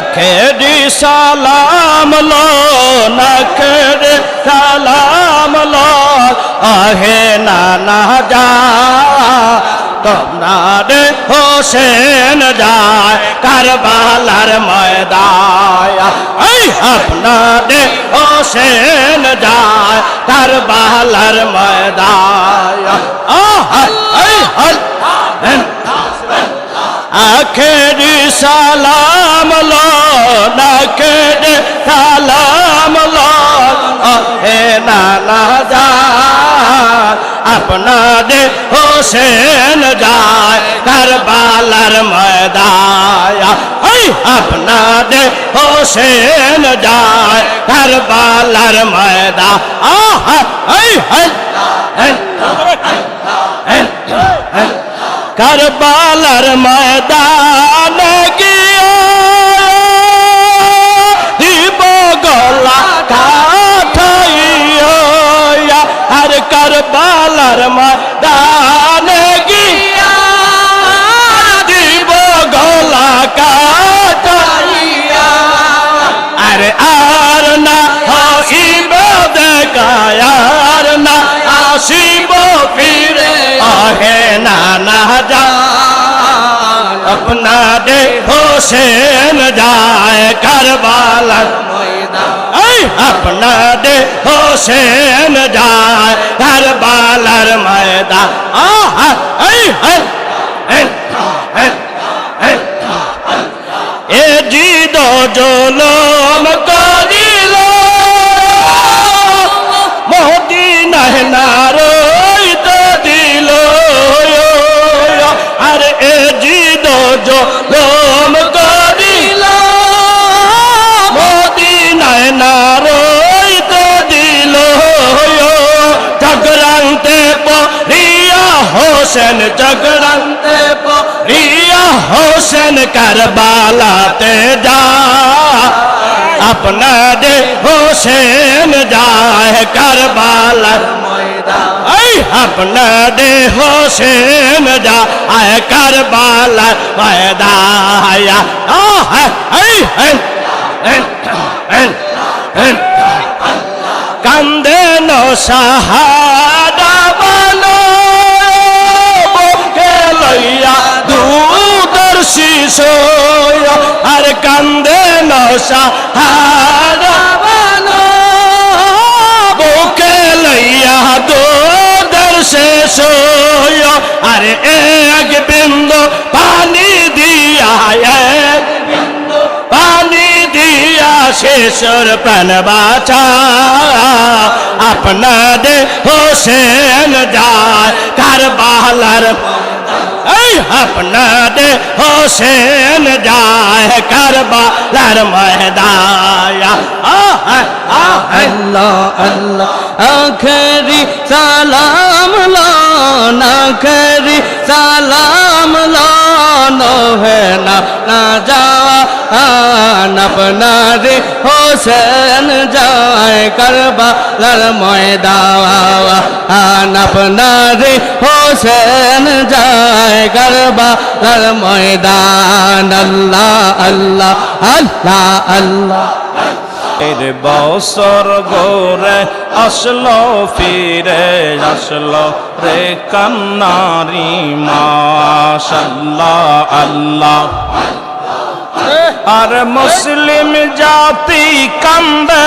আখেরি সালাম লো নখরে সালাম লো। আহে নানা যা তোমারে হোসেন যায় কারবালার ময়দায়। আপনারে হোসেন যায় কারবালার ময়দায়। আখেরি সালাম লো নাখেরি সালাম হে নানা যা আপনাদের হোসেন যায় কারবালার ময়দায়। এই আপনাদের হোসেন যায় কারবালার ময়দা আহ এই এই কারবালার ময়দান আপনার হোসেন যায় কারবালার আপনার হোসেন যায় কারবালার ময়দা আহা এই হ্যাঁ এ জিদ জলো হোসেন চক্রান্তে পরিয়া হোসেন কারবালাতে যা আপনারে হোসেন যায় কারবালার এই আপনারে হোসেন যায় কারবালার ময়দায়া আহ এই এই এই শিশোয় আর কান্দে নো সাহারা বানো। বুকে লইয়া দুধর শিশোয় আর এক বিন্দু পানি দিয়া, এক পানি দিয়া শেষর প্রাণ বাঁচা। আপনাদের হোসেন যায় কারবালার এই আপনাদের হোসেন যায় কারবালার আহ আল্লাহ আল্লাহ আখরি সালাম লান আখরি সালাম লান হে না না যাওয়া আপনারে হোসেন যায় করবালার ময়দান আপনারে হোসেন যায় করবালার ময়দান। আল্লাহ আল্লাহ আল্লাহ আল্লাহ এর বছর গোরে আসলো, ফিরে আসলো রে কান্নারি, মাশাল্লাহ, আল্লাহ। আর মুসলিম জাতি কান্দে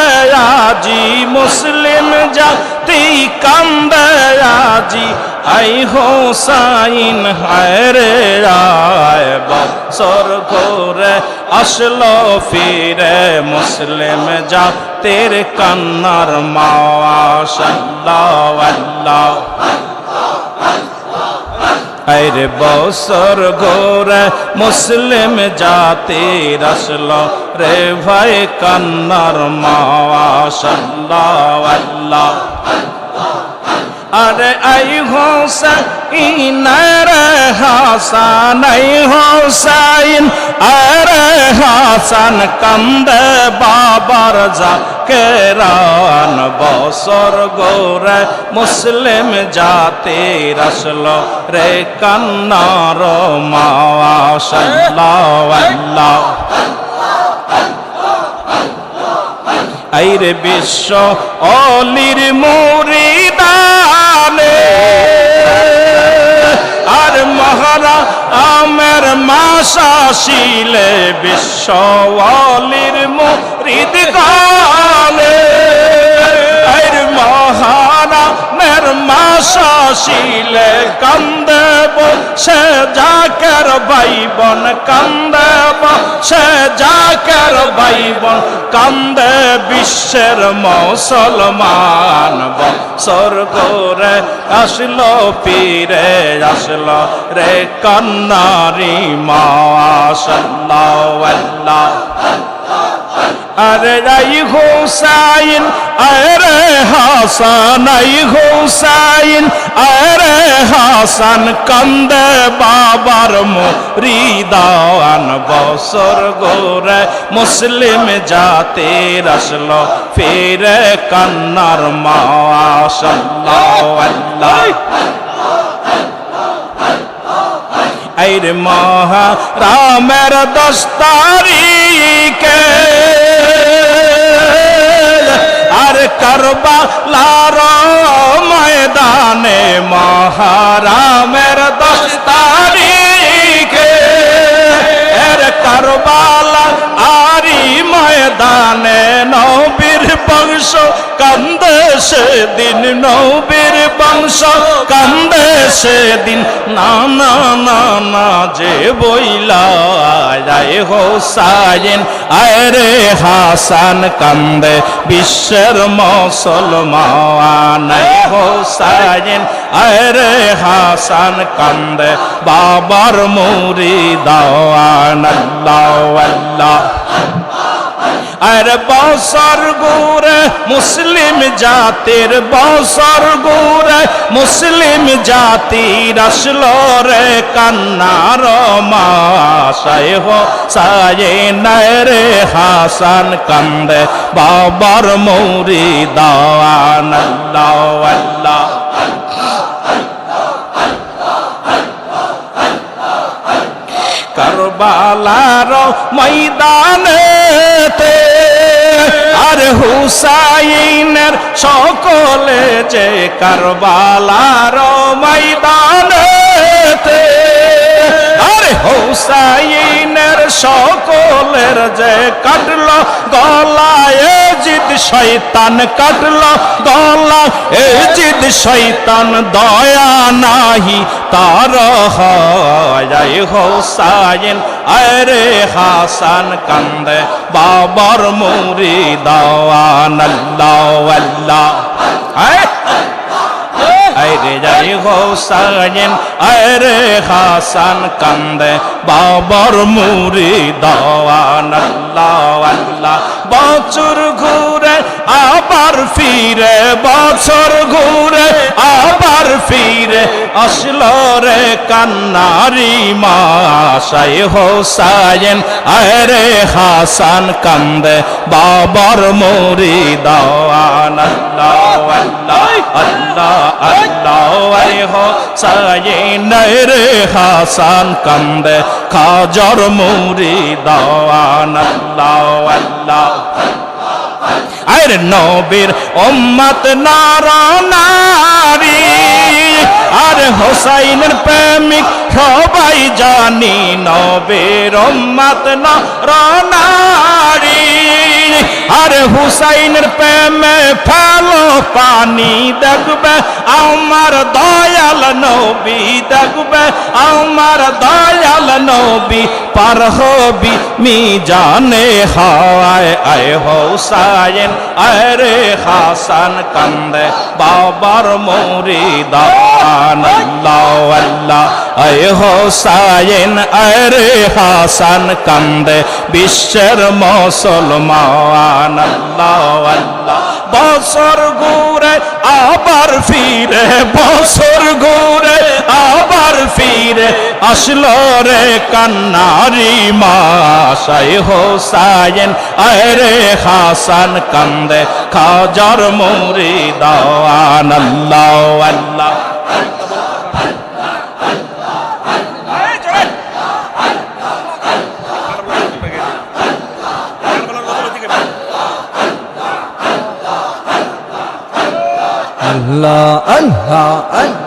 আজি, মুসলিম জাতি কান্দে আজি। আই হোসাইন, হায় রে আয় বছর ঘোরে আসলো ফিরে মুসলিম জাতির কান্নার মাওয়া সাল্লাহ আল্লাহ। আরে বসর গোরে মুসলিম জাতি রসল রে ভাই কান্নার মাওয়া সাল্লাহ আল্লাহ আরে আই হোসাইন রে হাসান, আই হোসাইন, আরে হাসান কান্দে বাবার যা কেরান বছর গোরে, মুসলিম জাতি রসল রে কান্নার মাওয়া আইরে বিশ্ব অলির মুরিদানে মাসা বিশ্বালির মুরিদ আইর মহারা মের মাসা শিলে কান্দে সে যাকের ভাইবন কান্দে সে যাকের ভাইবন কান্দে বিশ্বের মুসলমান স্বর্গ রে আসলো, পীরে আসলো রে কন্নারি মা সাল্লাহ আরে রাই হোসাইন আরে হাসান আই হোসাইন, আরে হাসান কান্দে বাবার মুরিদান বসর গোরে মুসলিম জাতি রসলো ফিরে কান্নার মা সাল্লাল্লাহু আলাইহি আইর মহা রামের দশ তারিখে আর করবা লার ময়দানে মহারামের দশ তারিখে। এর করবালা আরি ময়দানে নবীর বংশ, কান্দে সেদিন নবীর বংশ, কান্দে সেদিন, না না না না, যে বইলা। যায় হোসাইন আয়রে হাসান কান্দে বিশ্বের মুসলমান। হোসাইন আয়রে হাসান কান্দে বাবার মুরি দাওয়ান আল্লাহ আল্লাহ। আর বসর গুরে মুসলিম জাতির বসর গুরে মুসলিম জাতির আসলো রে কান্নার মাসায় হো সায়ে রে হাসান কান্দে বাবার মৌরি দাওয়ান আল্লাহ আল্লাহ। কারবালার ময়দানেতে আর হুসাইনের সকলে যে কারবালার ময়দানেতে আর হুসাইনের সকলের যে কাটল গলায় জিদ শৈতান কাটল গলা এ জিদ শৈতান দয়া নাহি, তার হয়। হোসাইন আরে হাসান, কান্দে বাবার মুরি দাওয়ান আল্লাহ আল্লাহ। আরে যাই হোসাইন আরে হাসান, কান্দে বাবার মুরি দাওয়ান আল্লাহ আল্লাহ। বছর ঘুরে আবার ফিরে, বছর ঘুরে আবার ফিরে আসলো রে কান্নারি মাসাই হোসাইন। আরে হাসান কান্দে, বাবার মুরি হোসাইন রে হাসান কান্দে, খাজর মুরি দাওয়ান আল্লাহ আল্লাহ। আরে নবীর ওম্মত নারা। আর হোসাইনের প্রেমিক সবাই জানি নবীর উম্মত নারা আর হুসাইনের প্রেমে ফেলো পানি দেখবে, আমার দয়াল নবী দেখবে, আমার দয়াল নবী পার হবি মি জানে হায় আয় হোসাইন আরে হাসান কান্দে, বাবার মৌরি দান আল্লাহ। আল্লাহ আয় হোসাইন, আরে হাসান কান্দে বিশ্বের মুসলমান, আল্লাহ আল্লাহ। বছর ঘুরে আবার ফিরে, বছর ঘুরে আবার ফিরে আসলো রে কান্নারি মাসাই হোসাইন, আরে হাসান কান্দে, খাজার মুরি আল্লাহ আল্লাহ। আল্লাহ আল্লাহ আল্লাহ